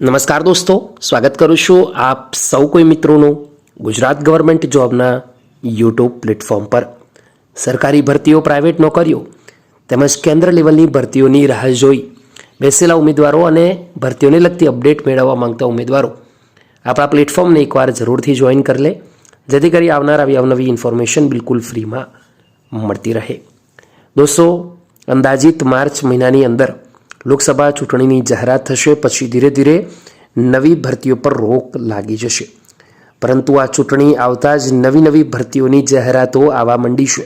નમસ્કાર દોસ્તો, સ્વાગત કરું છું આપ સૌ કોઈ મિત્રોનું ગુજરાત ગવર્મેન્ટ જોબના યુટ્યુબ પ્લેટફોર્મ પર. સરકારી ભરતીઓ પ્રાઇવેટ નોકરીઓ તેમજ કેન્દ્ર લેવલની ભરતીઓની રાહ જોઈ બેસેલા ઉમેદવારો અને ભરતીઓને લગતી અપડેટ મેળવવા માંગતા ઉમેદવારો, આપણા પ્લેટફોર્મને એકવાર જરૂરથી જોઈન કરી લે, જેથી કરી આવનાર આવી અવનવી ઇન્ફોર્મેશન બિલકુલ ફ્રીમાં મળતી રહે. દોસ્તો, અંદાજિત માર્ચ મહિનાની અંદર લોકસભા ચૂંટણીની જાહેરાત થશે, પછી ધીરે ધીરે નવી ભરતીઓ પર રોક લાગી જશે. પરંતુ આ ચૂંટણી આવતા જ નવી નવી ભરતીઓની જાહેરાતો આવવા માંડી છે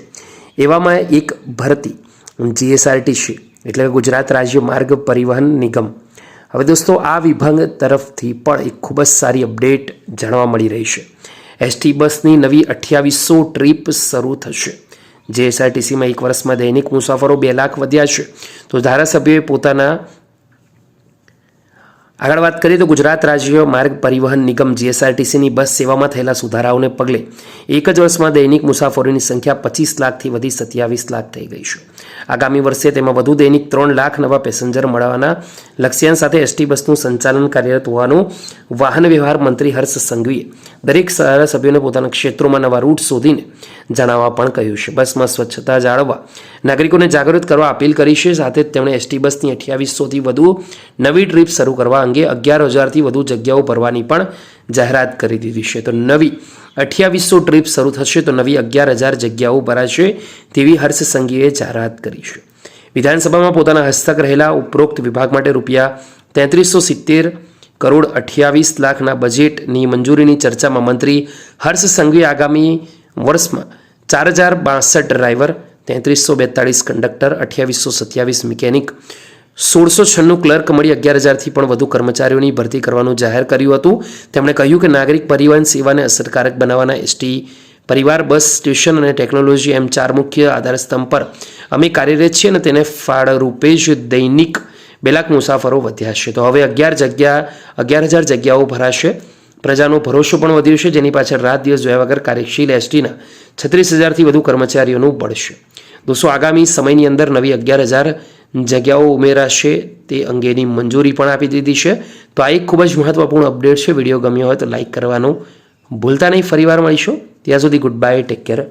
એવામાં એક ભરતી જીએસઆરટીસી એટલે ગુજરાત રાજ્ય માર્ગ પરિવહન નિગમ. હવે દોસ્તો, આ વિભાગ તરફથી પણ એક ખૂબ જ સારી અપડેટ જાણવા મળી રહી છે. એસટી બસની નવી અઠ્યાવીસો ટ્રીપ શરૂ થશે. જે એસઆરટીસીમાં એક વર્ષમાં દૈનિક મુસાફરો બે લાખ વધ્યા છે. તો ધારાસભ્યોએ પોતાના આગળ વાત કરીએ તો ગુજરાત રાજ્ય માર્ગ પરિવહન નિગમ જીએસઆરટીસીની બસ સેવામાં થયેલા સુધારાઓને પગલે એક જ વર્ષમાં દૈનિક મુસાફરોની સંખ્યા પચીસ લાખથી વધી સત્યાવીસ લાખ થઈ ગઈ છે. આગામી વર્ષે તેમાં વધુ દૈનિક ત્રણ લાખ નવા પેસેન્જર મળવાના લક્ષ્યાંક સાથે એસટી બસનું સંચાલન કાર્યરત હોવાનું વાહન વ્યવહાર મંત્રી હર્ષ સંઘવીએ દરેક સભ્યોને પોતાના ક્ષેત્રોમાં નવા રૂટ શોધીને જણાવવા પણ કહ્યું છે. બસમાં સ્વચ્છતા જાળવવા, નાગરિકોને જાગૃત કરવા અપીલ કરી છે. સાથે તેમણે એસટી બસની અઠ્યાવીસોથી વધુ નવી ટ્રીપ શરૂ કરવા અંગે અગિયાર હજારથી વધુ જગ્યાઓ ભરવાની પણ જાહેરાત કરી દીધી છે. તો નવી અઠ્યાવીસો ટ્રીપ શરૂ થશે તો નવી અગિયાર હજાર જગ્યાઓ ભરાશે તેવી હર્ષ સંઘીએ જાહેરાત કરી છે. વિધાનસભામાં પોતાના હસ્તક રહેલા ઉપરોક્ત વિભાગ માટે રૂપિયા તેત્રીસો સિત્તેર કરોડ અઠ્યાવીસ લાખના બજેટની મંજૂરીની ચર્ચામાં મંત્રી હર્ષ સંઘવી આગામી વર્ષમાં ચાર હજાર બાસઠ ડ્રાઈવર, તેત્રીસો બેતાળીસ કંડક્ટર, અઠ્યાવીસો સત્યાવીસ મિકેનિક સોળસો છન્નું ક્લર્ક મળી અગિયાર હજારથી પણ વધુ કર્મચારીઓની ભરતી કરવાનું જાહેર કર્યું હતું. તેમણે કહ્યું કે નાગરિક પરિવહન સેવાને અસરકારક બનાવવાના એસટી પરિવાર, બસ સ્ટેશન અને ટેકનોલોજી એમ ચાર મુખ્ય આધારસ્તંભ પર અમે કાર્યરત છીએ અને તેને ફાળરૂપે જ દૈનિક બે લાખ મુસાફરો વધ્યા છે. તો હવે અગિયાર જગ્યા, અગિયાર હજાર જગ્યાઓ ભરાશે. પ્રજાનો ભરોસો પણ વધ્યો છે, જેની પાછળ રાત દિવસ જોયા વગર કાર્યશીલ એસટીના છત્રીસ હજારથી વધુ કર્મચારીઓનું બળશે. દોસ્તો, આગામી સમયની અંદર નવી અગિયાર હજાર જગ્યાઓ ઉમેરાશે તે અંગેની મંજૂરી પણ આપી દીધી છે. તો આ એક ખૂબ જ મહત્વપૂર્ણ અપડેટ છે. વીડિયો ગમ્યો હોય તો લાઇક કરવાનું ભૂલતા નહીં. ફરીવાર મળીશું. ત્યાં સુધી ગુડ બાય ટેક કેર